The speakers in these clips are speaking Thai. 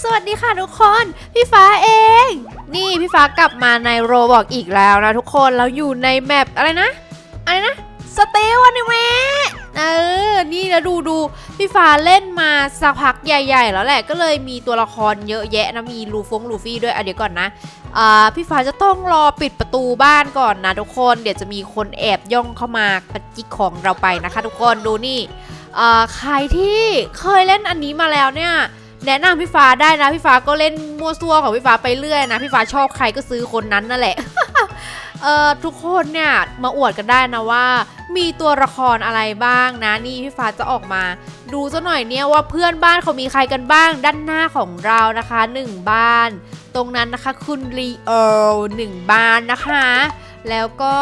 สวัสดีค่ะทุกคน พี่ฟ้าเอง นี่พี่ฟ้ากลับมาในโรบอกอีกแล้วนะทุกคนเราอยู่ในแมปอะไรนะ อะไรนะสเตลวันนี้แม่เออ นี่แล้วดูดูพี่ฟ้าเล่นมาสักพักใหญ่ ๆ แล้วแหละก็เลยมีตัวละครเยอะแยะนะมีลูฟงลูฟี่ด้วยอะเดี๋ยวก่อนนะอ่าพี่ฟ้าจะต้องรอปิดประตูบ้านก่อนนะทุกคนเดี๋ยวจะมีคนแอบย่องเข้ามาปจิกของเราไปนะคะ ทุกคนดูนี่อ่าใครที่เคยเล่นอันนี้มาแล้วเนี่ย แนะนำพี่ฟ้าได้นะพี่ฟ้าก็เล่นมั่วซั่วของพี่ฟ้าไปเรื่อยนะ พี่ฟ้าชอบใครก็ซื้อคนนั้นนั่นแหละเอ่อทุกคนเนี่ยมาอวดกันได้นะว่า มีตัวละครอะไรบ้างนะนี่พี่ฟ้าจะออกมา ดูซะหน่อยเนี่ยว่าเพื่อนบ้านเขามีใครกันบ้าง ด้านหน้าของเรานะคะหนึ่งบ้าน ตรงนั้นนะคะคุณลีเอลหนึ่งบ้านนะคะ แล้วก็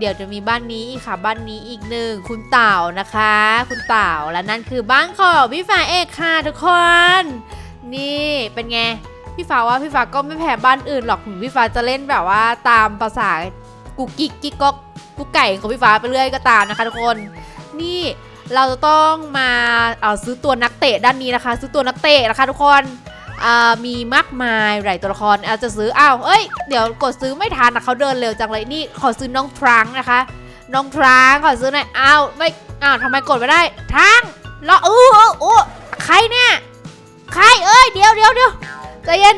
เดี๋ยวจะมีบ้านนี้อีกค่ะ บ้านนี้อีกหนึ่งคุณเต่านะคะ คุณเต่าและนั่นคือบ้านของพี่ฟ้าเอกค่ะทุกคน นี่เป็นไงพี่ฟ้าว่าพี่ฟ้าก็ไม่แพ้บ้านอื่นหรอกถึงพี่ฟ้าจะเล่นแบบว่าตามภาษากุกกิกกิ๊กกอกกุกไก่ของพี่ฟ้าไปเรื่อยก็ตามนะคะทุกคน นี่เราจะต้องมาเอาซื้อตัวนักเตะด้านนี้นะคะ ซื้อตัวนักเตะนะคะทุกคน มีมากมายหลายตัวละครอาจจะซื้ออ้าวเอ้ยเดี๋ยวกดซื้อไม่ทันนะเขาเดินเร็วจังเลยนี่ขอซื้อน้องทรังนะคะ น้องทรังขอซื้อหน่อยอ้าวไม่อ้าวทำไมกดไม่ได้ทรังรอออเออเออใครเนี่ยใครเอ้ยเดี๋ยวเดี๋ยวเดี๋ยวใจเย็น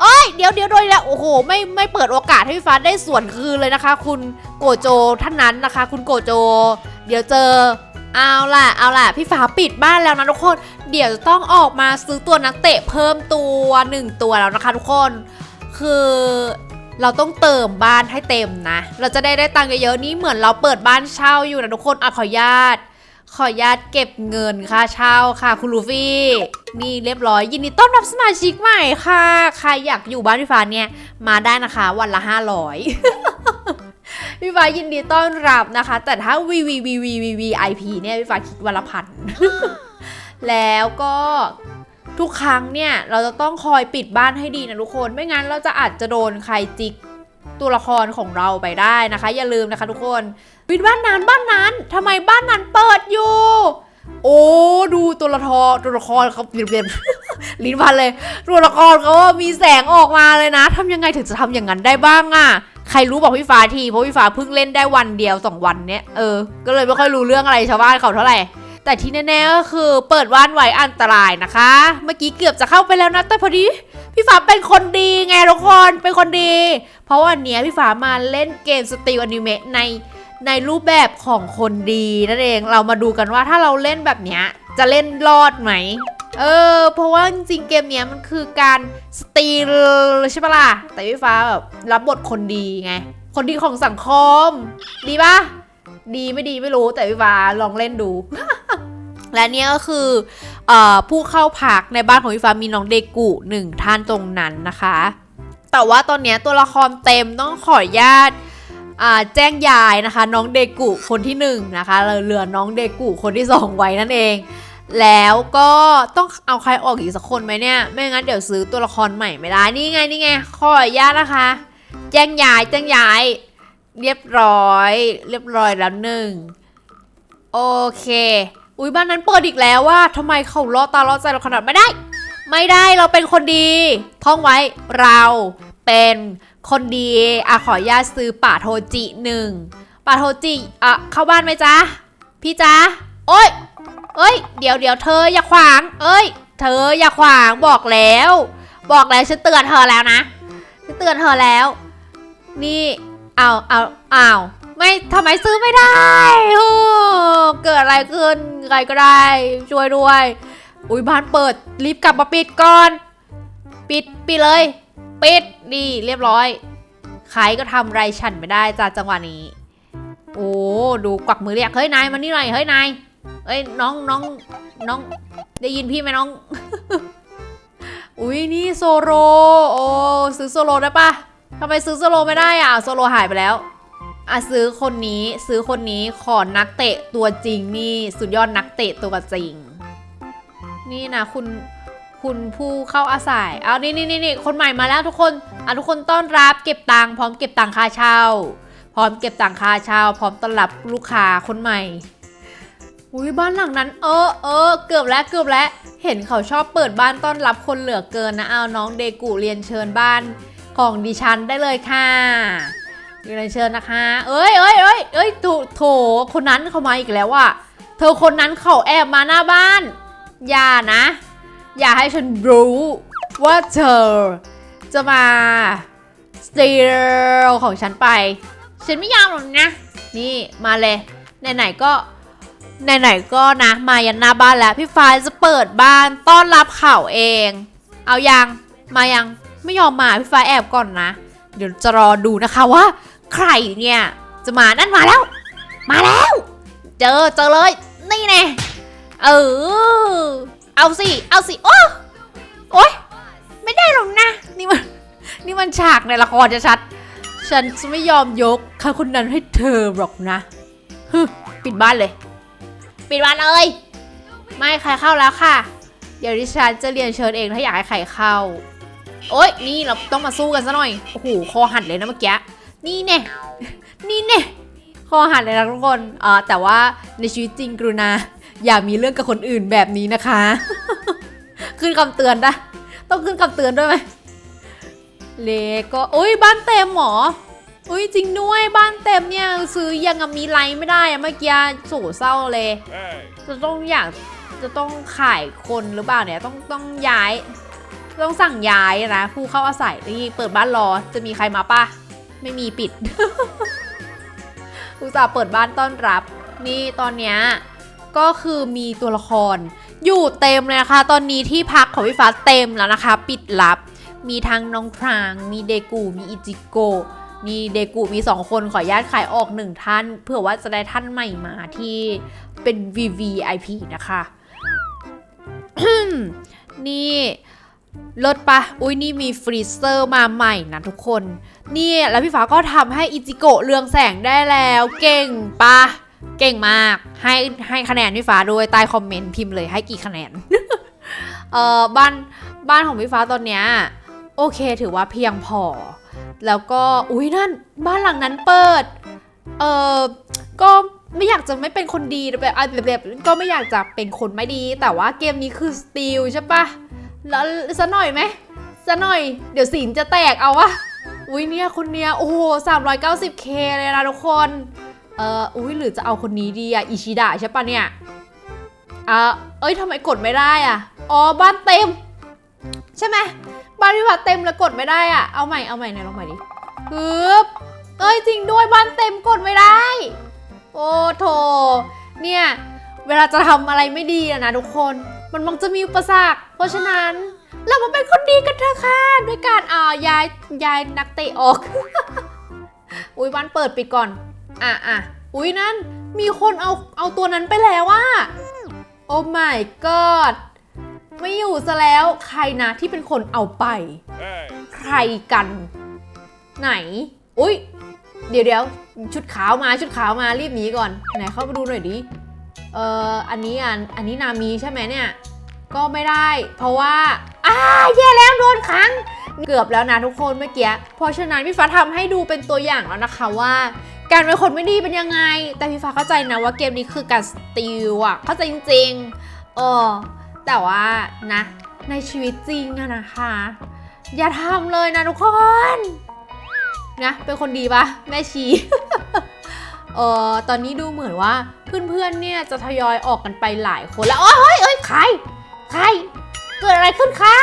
เอ้ยเดี๋ยวเดี๋ยวโดยแล้วโอ้โหไม่ไม่เปิดโอกาสให้พี่ฟ้าได้ส่วนคืนเลยนะคะ คุณโกโจท่านนั้นนะคะ คุณโกโจ เดี๋ยวเจอ เอาล่ะ เอาล่ะ พี่ฟ้าปิดบ้านแล้วนะทุกคน เดี๋ยวจะต้องออกมาซื้อตัวนักเตะเพิ่มตัวหนึ่งตัวแล้วนะคะทุกคน คือเราต้องเติมบ้านให้เต็มนะ เราจะได้ได้ตังค์เยอะๆนี่เหมือนเราเปิดบ้านเช่าอยู่นะทุกคนอะขออนุญาต ขออนุญาตเก็บเงินค่าเช่าค่ะ คุณลูฟี่ นี่เรียบร้อย ยินดีต้อนรับสมาชิกใหม่ค่ะ ใครอยากอยู่บ้านพี่ฟ้าเนี่ย มาได้นะคะ วันละ 500 พี่ฟ้ายินดีต้อนรับนะคะ แต่ถ้า v v v v v v i p เนี่ยพี่ฟ้าคิดวันละพัน แล้วก็ทุกครั้งเนี่ยเราจะต้องคอยปิดบ้านให้ดีนะทุกคน ไม่งั้นเราจะอาจจะโดนใครจิกตัวละครของเราไปได้นะคะ อย่าลืมนะคะทุกคนปิดบ้านนั้นบ้านนั้นทำไมบ้านนั้นเปิดอยู่ โอ้ดูตัวละครตัวละครเขาเปลี่ยน ลิ้นพันเลยตัวละครเขาว่ามีแสงออกมาเลยนะทำยังไงถึงจะทำอย่างนั้นได้บ้างอะใครรู้บอกพี่ฟ้าทีเพราะพี่ฟ้าเพิ่งเล่นได้วันเดียวสองวันเนี้ยเออก็เลยไม่ค่อยรู้เรื่องอะไรชาวบ้านเขาเท่าไหร่แต่ที่แน่ๆก็คือเปิดว่านไว้อันตรายนะคะ เมื่อกี้เกือบจะเข้าไปแล้วนะ แต่พอดี พี่ฟ้าเป็นคนดีไงทุกคนเป็นคนดี เพราะวันนี้พี่ฟ้ามาเล่นเกมสติลอนิเมะในในรูปแบบของคนดีนั่นเองเรามาดูกันว่าถ้าเราเล่นแบบเนี้ยจะเล่นรอดไหม เออ เพราะว่าจริงๆเกมเนี้ยมันคือการสตีลใช่ปะล่ะ แต่พี่ฟ้าแบบรับบทคนดีไง คนดีของสังคม ดีปะดีไม่ดีไม่รู้แต่พี่ฟ้าลองเล่นดู และเนี่ยก็คืออผู้เข้าพักในบ้านของพี่ฟ้ามีน้องเดกุหนึ่งท่านตรงนั้นนะคะ แต่ว่าตอนเนี้ยตัวละครเต็มต้องขออนุญาตแจ้งยายนะคะ น้องเดกุคนที่หนึ่งนะคะเหลือน้องเดกุคนที่สองไว้นั่นเอง แล้วก็ต้องเอาใครออกอีกสักคนไหมเนี่ย ไม่งั้นเดี๋ยวซื้อตัวละครใหม่ไม่ได้ นี่ไงนี่ไง ขออนุญาตนะคะ แจ้งย้ายแจ้งย้าย เรียบร้อย เรียบร้อยแล้วหนึ่ง โอเค อุ้ยบ้านนั้นเปิดอีกแล้วว่าทำไมเขาล่อตาล่อใจเราขนาดไม่ได้ ไม่ได้เราเป็นคนดี ท่องไว้เราเป็นคนดีอะขออนุญาตซื้อป่าโทจิหนึ่งป่าโทจิอะเข้าบ้านไหมจ๊ะ พี่จ๊ะ โอ๊ย เอ้ย เดี๋ยวเดี๋ยวเธออย่าขวาง เอ้ย เธออย่าขวางบอกแล้ว บอกแล้วฉันเตือนเธอแล้วนะฉันเตือนเธอแล้ว นี่เอาเอาเอาไม่ทำไมซื้อไม่ได้โอ้เกิดอะไรขึ้นใครก็ได้ช่วยด้วย อุ้ยบ้านเปิดรีบกลับมาปิดก่อน ปิดปิดเลย ปิดนี่เรียบร้อยใครก็ทำไรฉันไม่ได้จากจังหวะนี้ โอ้ดูกวักมือเรียกเฮ้ยนายมานี่หน่อยเฮ้ยนาย เอ้ยน้องน้องน้อง ได้ยินพี่ไหมน้อง อุ้ยนี่โซโลโอ้ซื้อโซโลได้ปะทำไมซื้อโซโลไม่ได้อะโซโลหายไปแล้วอะซื้อคนนี้ซื้อคนนี้ขอนักเตะตัวจริงนี่สุดยอดนักเตะตัวจริง นี่นะคุณคุณผู้เข้าอาศัยเอานี่นี่นี่นี่คนใหม่มาแล้วทุกคนอะทุกคนต้อนรับเก็บตังค์พร้อมเก็บตังค่าเช่า พร้อมเก็บตังค่าเช่า พร้อมต้อนรับลูกค้าคนใหม่ อุ้ยบ้านหลังนั้น เออเออเกือบแล้วเกือบแล้ว เห็นเขาชอบเปิดบ้านต้อนรับคนเหลือเกินนะเอาน้องเดกุเรียนเชิญบ้านของดิฉันได้เลยค่ะเรียนเชิญนะคะ เอ้ยเอ้ยเอ้ยเอ้ยโถโถคนนั้นเขามาอีกแล้วอะเธอคนนั้นเขาแอบมาหน้าบ้าน อย่านะ อย่าให้ฉันรู้ว่าเธอ จะมาสตีลของฉันไป ฉันไม่ยอมหรอกนะ นี่มาเลยไหนๆก็ ไหนๆก็นะมายันหน้าบ้านแล้ว พี่ฟ้าจะเปิดบ้านต้อนรับเขาเอง เอายัง มายังไม่ยอมมาพี่ฟ้าแอบก่อนนะ เดี๋ยวจะรอดูนะคะว่า ใครเนี่ยจะมานั่นมาแล้ว มาแล้ว เจอเจอเลย นี่แน่เออเอาสิเอาสิโอ้โอ๊ยไม่ได้หรอกนะ นี่มันนี่มันฉากในละครจะชัด ฉันจะไม่ยอมยกใครคนนั้นให้เธอหรอกนะฮึปิดบ้านเลย ปิดบ้านเลย ไม่ใครเข้าแล้วค่ะ เดี๋ยวดิฉันจะเรียนเชิญเองถ้าอยากให้ใครเข้า โอ๊ย นี่เราต้องมาสู้กันซะหน่อย โอ้โห คอหันเลยนะเมื่อกี้ นี่เน่ นี่เน่ คอหันเลยนะทุกคนเอ่อแต่ว่าในชีวิตจริงกรุณา อย่ามีเรื่องกับคนอื่นแบบนี้นะคะ ขึ้นคำเตือนได้ต้องขึ้นคำเตือนด้วยไหมเลก็อุ้ยบ้านเต็มหรอ อุ้ยจริงด้วยบ้านเต็มเนี่ยซื้อยังอะมีไลน์ไม่ได้อะเมื่อกี้โศเศร้าเลย Hey. จะต้องอยากจะต้องขายคนหรือเปล่าเนี่ยต้องต้องย้าย ต้องสั่งย้ายนะ ผู้เข้าอาศัยนี่เปิดบ้านรอจะมีใครมาป่ะไม่มีปิดอุตส่าห์เปิดบ้านต้อนรับ นี่ตอนเนี้ยก็คือมีตัวละคร อยู่เต็มเลยนะคะ ตอนนี้ที่พักของพี่ฟ้าเต็มแล้วนะคะ ปิดลับ มีทั้งน้องพราง มีเดกู มีอิจิโกะมีเดกูมี 2 คนขออนุญาตขายออก 1 ท่านเผื่อว่าจะได้ท่านใหม่มาที่เป็น VVIP นะคะ นี่เลิศปะ อุ้ยนี่มีฟรีเซอร์มาใหม่นะทุกคน นี่แล้วพี่ฟ้าก็ทำให้อิจิโกะเรืองแสงได้แล้ว เก่งปะ เก่งมาก ให้ให้คะแนนพี่ฟ้าด้วยใต้คอมเมนต์พิมพ์เลยให้กี่คะแนน เออบ้านบ้านของพี่ฟ้าตอนเนี้ยโอเคถือว่าเพียงพอ แล้วก็อุ้ยนั่นบ้านหลังนั้นเปิด เออก็ไม่อยากจะไม่เป็นคนดีแบบแบบแบบก็ไม่อยากจะเป็นคนไม่ดี แต่ว่าเกมนี้คือสตีลใช่ปะแล้วซะหน่อยไหมซะหน่อย เดี๋ยวสีนจะแตกเอาวะอุ้ยเนี่ยคนเนี้ยโอ้โห 390k เลยนะทุกคน เอออุ้ยหรือจะเอาคนนี้ดีอะอิชิดะใช่ปะเนี่ยอะเอ้ยทำไมกดไม่ได้อะอ๋อบ้านเต็ม ใช่ไหม บ้านพี่ผัดเต็มแล้วกดไม่ได้อะเอาใหม่ เอาใหม่ไหนลองใหม่ดิปึ๊บเอ้ยจริงด้วยบ้านเต็มกดไม่ได้ โอ้โถ เนี่ย เวลาจะทำอะไรไม่ดีอะนะทุกคน มันมักจะมีอุปสรรค เพราะฉะนั้นเรามาเป็นคนดีกันเถอะค่ะด้วยการอ่าย้ายย้ายนักเตะออก อุ้ยบ้านเปิดปิดก่อน อะอะอุ้ยนั่นมีคนเอาเอาตัวนั้นไปแล้วว่าโอ้ my god ไม่อยู่ซะแล้วใครนะที่เป็นคนเอาไป Hey. ใครกัน ไหน อุ้ยเดี๋ยวเดี๋ยวชุดขาวมาชุดขาวมารีบหนีก่อน ไหนเข้าไปดูหน่อยดิเอ่ออันนี้อันอันนี้นามีใช่ไหมเนี่ย ก็ไม่ได้ เพราะว่าอ้าแย่แล้วโดนขังเกือบแล้วนะทุกคนเมื่อกี้เพราะฉะนั้นพี่ฟ้าทำให้ดูเป็นตัวอย่างแล้วนะคะว่า การเป็นคนไม่ดีเป็นยังไง แต่พี่ฟ้าเข้าใจนะว่าเกมนี้คือการสติลอะเข้าใจจริงๆเออ แต่ว่านะ ในชีวิตจริงอะนะคะ อย่าทำเลยนะทุกคนนะเป็นคนดีปะแม่ชีเออตอนนี้ดูเหมือนว่าเพื่อนๆเนี่ยจะทยอยออกกันไปหลายคนแล้วโอ้ยเอ้ยใครใคร เกิดอะไรขึ้นคะ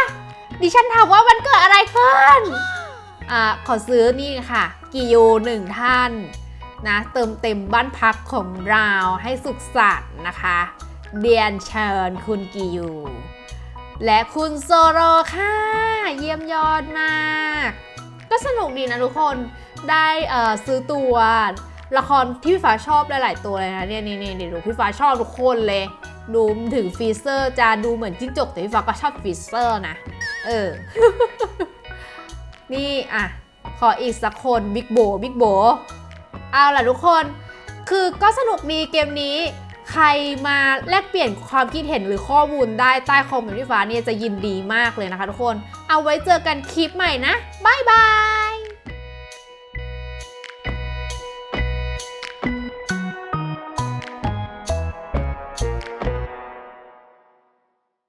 ดิฉันถามว่ามันเกิดอะไรขึ้นอ่าขอซื้อนี่ค่ะ กิโยหนึ่งท่านนะเติมเต็มบ้านพักของเราให้สุขสันต์นะคะ เดียนเชิญคุณกิยู และคุณโซโรค่ะ เยี่ยมยอดมาก ก็สนุกดีนะทุกคนได้ซื้อตัวละครที่พี่ฟ้าชอบหลาย ๆ ตัวเลยนะเนี่ยนี่นี่นี่ดูพี่ฟ้าชอบทุกคนเลย ดูถึงฟีเซอร์จะดูเหมือนจิ้งจกแต่พี่ฟ้าก็ชอบฟีเซอร์นะ เออ นี่อะ ขออีกสักคนบิ๊กโบบิ๊กโบเอาล่ะทุกคน คือก็สนุกดีเกมนี้ ใครมาแลกเปลี่ยนความคิดเห็นหรือข้อมูลได้ใต้คอมเมนต์พี่ฟ้าเนี่ยจะยินดีมากเลยนะคะทุกคน เอาไว้เจอกันคลิปใหม่นะ บ๊ายบาย